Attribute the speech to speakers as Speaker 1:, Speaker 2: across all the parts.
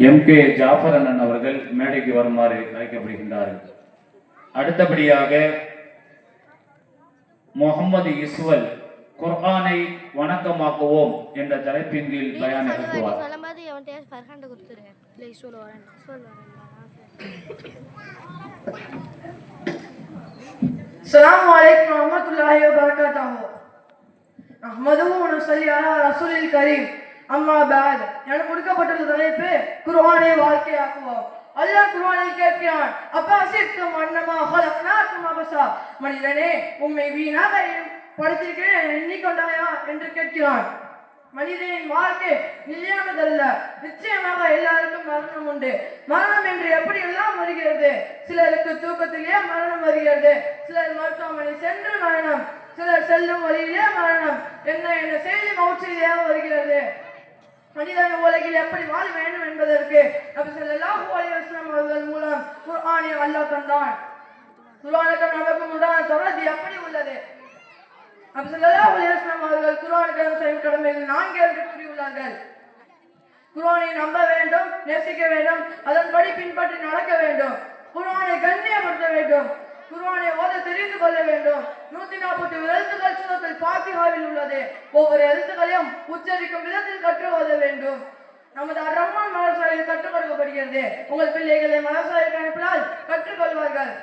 Speaker 1: M K Jaffer அண்ணன் அவர்கள் மேடைக்கு வருமாறு அழைக்கப்படுகின்றார்கள் அடுத்தபடியாக முகமது இஸ்வல் குர்ஆனை வணக்கமாக்குவோம் என்ற தலைப்பின் கீழ் பயான் நிகழ்த்துவார்
Speaker 2: சொல்லும்போது எவன்கிட்ட ஃபர்ஹாண்ட கொடுத்துரு இல்லை சொல்ல வரேன் சொல்ல வரேன்
Speaker 3: السلام عليكم ورحمة الله وبركاته அஹ்மது நுசல்லி அலா ரசூலில் கரீம் அம்மா பாத் எனக்கு கொடுக்கப்பட்டுள்ள தலைப்பு குர்ஆனை வாழ்க்கையாக்குவோம். அல்லாஹ் குர்ஆனில் கேட்கிறான். அப்பா சித்தும் அன்னமா ஹலக்னாக்கும் அபசா. மனிதனே உம்மை வீணாக படுத்திருக்கிறேன் எண்ணிக்கொண்டாயா என்று கேட்கிறான். மனிதனின் வாழ்க்கை நிலையானதல்ல. நிச்சயமாக எல்லாருக்கும் மரணம் உண்டு. மரணம் என்று எப்படி எல்லாம் வருகிறது? சிலருக்கு தூக்கத்திலேயே மரணம் வருகிறது. சிலர் மருத்துவமனை சென்று மரணம். சிலர் செல்லும் வழியிலே மரணம். என்ன என்ன செய்தி மௌச்சிலேயே மனிதன உலகில் எப்படி வாழ வேண்டும் என்பதற்கு நபி ஸல்லல்லாஹு அலைஹி வஸல்லம் அவர்கள் மூலம் குர்ஆனை அல்லாஹ் தந்தான். குர்ஆனுக்கு நமக்கும் உண்டான தொடர்ந்து எப்படி உள்ளது? நபி ஸல்லல்லாஹு அலைஹி வஸல்லம் அவர்கள் குர்ஆனுக்கு செய்யும்? கடமைகள் நான்கு என்று கூறியுள்ளார்கள். குர்ஆனை நம்ப வேண்டும் நேசிக்க வேண்டும் அதன்படி பின்பற்றி நடக்க வேண்டும். குர்ஆனை கண்ணியப்படுத்த வேண்டும். குர்ஆனை ஓத தெரிந்து கொள்ள வேண்டும். நூத்தி நாற்பத்தி விரல் எழுத்துக்கள் ஃபாத்திஹாவில் உள்ளது. ஒவ்வொரு எழுத்துக்களையும் உச்சரிக்கும் விதத்தில் கற்று வேண்டும். நமது அர் ரஹ்மான் மதரசாவில் கற்றுக் கொடுக்கப்படுகிறது. உங்கள் பிள்ளைகளை மதரசாவிற்கு அனுப்பினால் கற்றுக்கொள்வார்கள்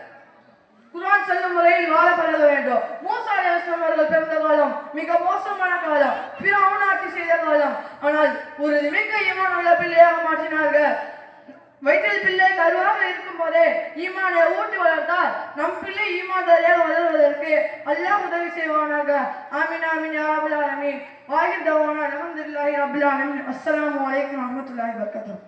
Speaker 3: குரான் செல்லும் முறையில் வாழ பழக வேண்டும். மூசா அவர்கள் பிறந்த காலம் மிக மோசமான காலம். பிற ஆட்சி செய்த காலம். ஆனால் ஒரு மிக்க ஈமான் உள்ள பிள்ளையாக மாற்றினார்கள். வயிற்றில் பிள்ளை கருவாக இருக்கும் போதே ஈமானை ஊட்டி வளர்த்தால் நம் பிள்ளை ஈமான்தாரியாக வளர்வதற்கு அல்லாஹ் உதவி செய்வானாக. ஆமீன் ஆமீன் யா ரப்பல் ஆலமீன். வாஹித் தவானா அலமதுல்லாஹி ரப்பில் ஆலமீன். அஸ்ஸலாமு அலைக்கும் வரஹ்மத்துல்லாஹி வபரகாத்துஹு.